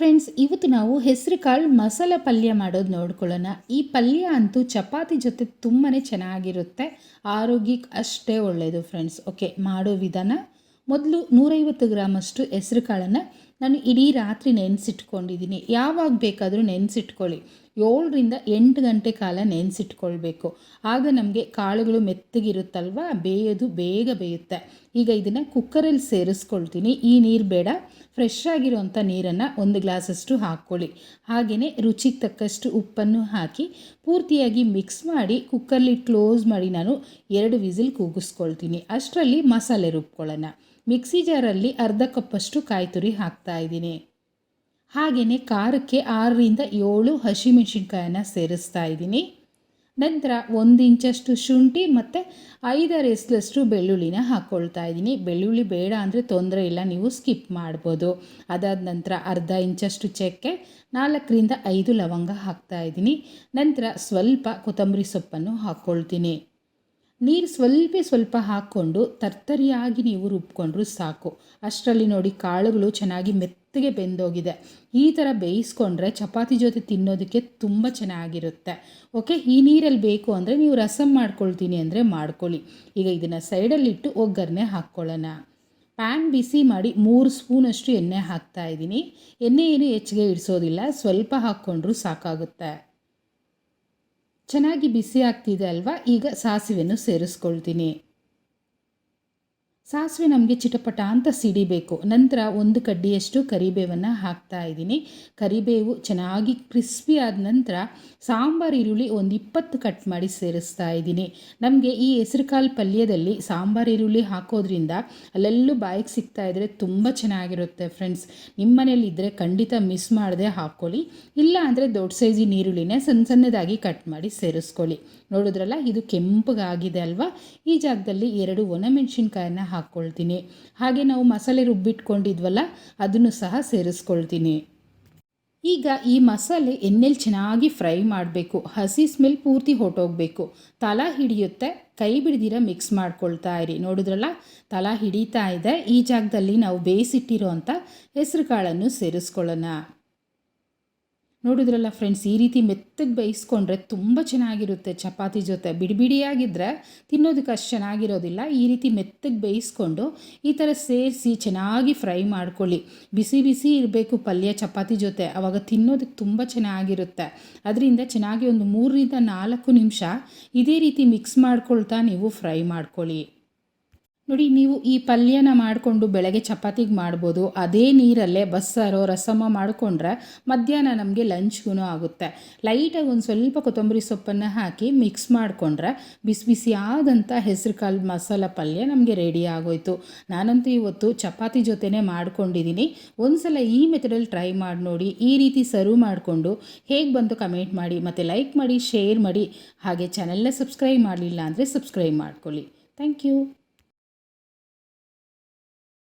Friends ಇವತ್ತು ನಾವು ಹೆಸರು ಕಾಳು ಮಸಾಲೆ ಪಲ್ಯ ಮಾಡೋದು ನೋಡ್ಕೊಳ್ಳೋಣ. ಈ ಪಲ್ಯ ಅಂತೂ ಚಪಾತಿ ಜೊತೆ ತುಂಬಾ ಚೆನ್ನಾಗಿರುತ್ತೆ. ಆರೋಗ್ಯಕ್ಕೆ ಅಷ್ಟೇ ಒಳ್ಳೆಯದು ಫ್ರೆಂಡ್ಸ್ ಓಕೆ ಮಾಡೋ ವಿಧಾನ. ಮೊದಲು ನೂರೈವತ್ತು ಗ್ರಾಮಷ್ಟು ಹೆಸರು ಕಾಳನ್ನು ನಾನು ಇಡೀ ರಾತ್ರಿ ನೆನೆಸಿಟ್ಕೊಂಡಿದ್ದೀನಿ. ಯಾವಾಗ ಬೇಕಾದರೂ ನೆನೆಸಿಟ್ಕೊಳ್ಳಿ. ಏಳರಿಂದ ಎಂಟು ಗಂಟೆ ಕಾಲ ನೆನೆಸಿಟ್ಕೊಳ್ಬೇಕು. ಆಗ ನಮಗೆ ಕಾಳುಗಳು ಮೆತ್ತಗಿರುತ್ತಲ್ವ? ಬೇಯೋದು ಬೇಗ ಬೇಯುತ್ತೆ. ಈಗ ಇದನ್ನು ಕುಕ್ಕರಲ್ಲಿ ಸೇರಿಸ್ಕೊಳ್ತೀನಿ. ಈ ನೀರು ಬೇಡ. ಫ್ರೆಶ್ ಆಗಿರುವಂಥ ನೀರನ್ನು ಒಂದು ಗ್ಲಾಸಷ್ಟು ಹಾಕ್ಕೊಳ್ಳಿ. ಹಾಗೆಯೇ ರುಚಿಗೆ ತಕ್ಕಷ್ಟು ಉಪ್ಪನ್ನು ಹಾಕಿ ಪೂರ್ತಿಯಾಗಿ ಮಿಕ್ಸ್ ಮಾಡಿ ಕುಕ್ಕರ್ಲಿ ಕ್ಲೋಸ್ ಮಾಡಿ ನಾನು ಎರಡು ವಿಸಿಲ್ ಕೂಗಿಸ್ಕೊಳ್ತೀನಿ ಅಷ್ಟರಲ್ಲಿ ಮಸಾಲೆ ರುಬ್ಕೊಳ್ಳೋಣ. ಮಿಕ್ಸಿ ಜಾರಲ್ಲಿ ಅರ್ಧ ಕಪ್ಪಷ್ಟು ಕಾಯಿ ತುರಿ ಹಾಕ್ತಾ ಇದ್ದೀನಿ. ಹಾಗೆಯೇ ಖಾರಕ್ಕೆ ಆರರಿಂದ ಏಳು ಹಸಿಮೆಣಸಿನ್ಕಾಯನ್ನು ಸೇರಿಸ್ತಾ ಇದ್ದೀನಿ. ನಂತರ ಒಂದು ಇಂಚಷ್ಟು ಶುಂಠಿ ಮತ್ತು ಐದರ ಎಸ್ಲಷ್ಟು ಬೆಳ್ಳುಳ್ಳಿನ ಹಾಕ್ಕೊಳ್ತಾ ಇದ್ದೀನಿ. ಬೆಳ್ಳುಳ್ಳಿ ಬೇಡ ಅಂದರೆ ತೊಂದರೆ ಇಲ್ಲ, ನೀವು ಸ್ಕಿಪ್ ಮಾಡ್ಬೋದು. ಅದಾದ ನಂತರ ಅರ್ಧ ಇಂಚಷ್ಟು ಚಕ್ಕೆ, ನಾಲ್ಕರಿಂದ ಐದು ಲವಂಗ ಹಾಕ್ತಾ ಇದ್ದೀನಿ. ನಂತರ ಸ್ವಲ್ಪ ಕೊತ್ತಂಬರಿ ಸೊಪ್ಪನ್ನು ಹಾಕ್ಕೊಳ್ತೀನಿ ನೀರು ಸ್ವಲ್ಪ ಸ್ವಲ್ಪ ಹಾಕ್ಕೊಂಡು ತರ್ತರಿಯಾಗಿ ನೀವು ರುಬ್ಕೊಂಡ್ರು ಸಾಕು. ಅಷ್ಟರಲ್ಲಿ ನೋಡಿ ಕಾಳುಗಳು ಚೆನ್ನಾಗಿ ಮೆತ್ತಗೆ ಬೆಂದೋಗಿದೆ. ಈ ಥರ ಬೇಯಿಸ್ಕೊಂಡ್ರೆ ಚಪಾತಿ ಜೊತೆ ತಿನ್ನೋದಕ್ಕೆ ತುಂಬ ಚೆನ್ನಾಗಿರುತ್ತೆ. ಓಕೆ, ಈ ನೀರಲ್ಲಿ ಬೇಕು ಅಂದರೆ ನೀವು ರಸಂ ಮಾಡ್ಕೊಳ್ತೀನಿ ಅಂದರೆ ಮಾಡ್ಕೊಳ್ಳಿ. ಈಗ ಇದನ್ನು ಸೈಡಲ್ಲಿಟ್ಟು ಒಗ್ಗರಣೆ ಹಾಕ್ಕೊಳ್ಳೋಣ. ಪ್ಯಾನ್ ಬಿಸಿ ಮಾಡಿ ಮೂರು ಸ್ಪೂನಷ್ಟು ಎಣ್ಣೆ ಹಾಕ್ತಾ ಇದ್ದೀನಿ. ಎಣ್ಣೆ ಏನು ಹೆಚ್ಚಿಗೆ ಇಡಿಸೋದಿಲ್ಲ, ಸ್ವಲ್ಪ ಹಾಕ್ಕೊಂಡ್ರೂ ಸಾಕಾಗುತ್ತೆ. ಚೆನ್ನಾಗಿ ಬಿಸಿ ಆಗ್ತಿದೆ ಅಲ್ವಾ? ಈಗ ಸಾಸಿವೆಯನ್ನು ಸೇರಿಸ್ಕೊಳ್ತೀನಿ. ಸಾಸಿವೆ ನಮಗೆ ಚಿಟಪಟ ಅಂತ ಸಿಡಿಬೇಕು. ನಂತರ ಒಂದು ಕಡ್ಡಿಯಷ್ಟು ಕರಿಬೇವನ್ನು ಹಾಕ್ತಾ ಇದ್ದೀನಿ. ಕರಿಬೇವು ಚೆನ್ನಾಗಿ ಕ್ರಿಸ್ಪಿ ಆದ ನಂತರ ಸಾಂಬಾರು ಈರುಳ್ಳಿ ಒಂದು ಇಪ್ಪತ್ತು ಕಟ್ ಮಾಡಿ ಸೇರಿಸ್ತಾ ಇದ್ದೀನಿ. ನಮಗೆ ಈ ಹೆಸರುಕಾಳು ಪಲ್ಯದಲ್ಲಿ ಸಾಂಬಾರು ಈರುಳ್ಳಿ ಹಾಕೋದ್ರಿಂದ ಅಲ್ಲೆಲ್ಲೂ ಬಾಯಿಗೆ ಸಿಗ್ತಾ ಇದ್ದರೆ ತುಂಬ ಚೆನ್ನಾಗಿರುತ್ತೆ ಫ್ರೆಂಡ್ಸ್ ನಿಮ್ಮ ಮನೇಲಿ ಇದ್ದರೆ ಖಂಡಿತ ಮಿಸ್ ಮಾಡದೆ ಹಾಕ್ಕೊಳ್ಳಿ. ಇಲ್ಲ ಅಂದರೆ ದೊಡ್ಡ ಸೈಜಿ ಈರುಳ್ಳಿನೇ ಸಣ್ಣ ಸಣ್ಣದಾಗಿ ಕಟ್ ಮಾಡಿ ಸೇರಿಸ್ಕೊಳ್ಳಿ. ನೋಡಿದ್ರಲ್ಲ ಇದು ಕೆಂಪಗಾಗಿದೆ ಅಲ್ವಾ? ಈ ಜಾಗದಲ್ಲಿ ಎರಡು ಒಣಮೆಣಸಿನ್ಕಾಯನ್ನ ಹಾಕ್ಕೊಳ್ತೀನಿ ಹಾಗೆ ನಾವು ಮಸಾಲೆ ರುಬ್ಬಿಟ್ಕೊಂಡಿದ್ವಲ್ಲ, ಅದನ್ನು ಸಹ ಸೇರಿಸ್ಕೊಳ್ತೀನಿ. ಈಗ ಈ ಮಸಾಲೆ ಎಣ್ಣೆಲಿ ಚೆನ್ನಾಗಿ ಫ್ರೈ ಮಾಡಬೇಕು. ಹಸಿ ಸ್ಮೆಲ್ ಪೂರ್ತಿ ಹೊಟ್ಟೋಗಬೇಕು ತಲ ಹಿಡಿಯುತ್ತೆ. ಕೈ ಬಿಡ್ದಿರ ಮಿಕ್ಸ್ ಮಾಡ್ಕೊಳ್ತಾ ಇರಿ. ನೋಡಿದ್ರಲ್ಲ, ತಲ ಹಿಡಿತಾ ಇದೆ. ಈ ಜಾಗದಲ್ಲಿ ನಾವು ಬೇಯಿಸಿಟ್ಟಿರೋ ಅಂಥ ಹೆಸರು ಕಾಳನ್ನು ಸೇರಿಸ್ಕೊಳ್ಳೋಣ. ನೋಡಿದ್ರಲ್ಲ ಫ್ರೆಂಡ್ಸ್ ಈ ರೀತಿ ಮೆತ್ತಗೆ ಬೇಯಿಸ್ಕೊಂಡ್ರೆ ತುಂಬ ಚೆನ್ನಾಗಿರುತ್ತೆ ಚಪಾತಿ ಜೊತೆ. ಬಿಡಿ ಬಿಡಿಯಾಗಿದ್ದರೆ ತಿನ್ನೋದಕ್ಕೆ ಅಷ್ಟು ಚೆನ್ನಾಗಿರೋದಿಲ್ಲ. ಈ ರೀತಿ ಮೆತ್ತಗೆ ಬೇಯಿಸ್ಕೊಂಡು ಈ ಥರ ಸೇರಿಸಿ ಚೆನ್ನಾಗಿ ಫ್ರೈ ಮಾಡ್ಕೊಳ್ಳಿ. ಬಿಸಿ ಬಿಸಿ ಇರಬೇಕು ಪಲ್ಯ, ಚಪಾತಿ ಜೊತೆ. ಆವಾಗ ತಿನ್ನೋದಕ್ಕೆ ತುಂಬ ಚೆನ್ನಾಗಿರುತ್ತೆ. ಅದರಿಂದ ಚೆನ್ನಾಗಿ ಒಂದು ಮೂರರಿಂದ ನಾಲ್ಕು ನಿಮಿಷ ಇದೇ ರೀತಿ ಮಿಕ್ಸ್ ಮಾಡ್ಕೊಳ್ತಾ ನೀವು ಫ್ರೈ ಮಾಡ್ಕೊಳ್ಳಿ. ನೋಡಿ, ನೀವು ಈ ಪಲ್ಯನ ಮಾಡಿಕೊಂಡು ಬೆಳಗ್ಗೆ ಚಪಾತಿಗೆ ಮಾಡ್ಬೋದು. ಅದೇ ನೀರಲ್ಲೇ ಬಸ್ಸಾರೋ ರಸಮ ಮಾಡಿಕೊಂಡ್ರೆ ಮಧ್ಯಾಹ್ನ ನಮಗೆ ಲಂಚ್ಗೂ ಆಗುತ್ತೆ. ಲೈಟಾಗಿ ಒಂದು ಸ್ವಲ್ಪ ಕೊತ್ತಂಬರಿ ಸೊಪ್ಪನ್ನು ಹಾಕಿ ಮಿಕ್ಸ್ ಮಾಡಿಕೊಂಡ್ರೆ ಬಿಸಿ ಬಿಸಿ ಆದಂಥ ಹೆಸರು ಮಸಾಲ ಪಲ್ಯ ನಮಗೆ ರೆಡಿ ಆಗೋಯ್ತು. ನಾನಂತೂ ಇವತ್ತು ಚಪಾತಿ ಜೊತೆನೇ ಮಾಡ್ಕೊಂಡಿದ್ದೀನಿ ಒಂದ್ಸಲ ಈ ಮೆಥಡಲ್ಲಿ ಟ್ರೈ ಮಾಡಿ ನೋಡಿ, ಈ ರೀತಿ ಸರ್ವ್ ಮಾಡಿಕೊಂಡು ಹೇಗೆ ಬಂತು ಕಮೆಂಟ್ ಮಾಡಿ, ಮತ್ತು ಲೈಕ್ ಮಾಡಿ, ಶೇರ್ ಮಾಡಿ, ಹಾಗೆ ಚಾನೆಲ್ನ ಸಬ್ಸ್ಕ್ರೈಬ್ ಮಾಡಲಿಲ್ಲ ಅಂದರೆ ಸಬ್ಸ್ಕ್ರೈಬ್ ಮಾಡ್ಕೊಳ್ಳಿ. Thank you.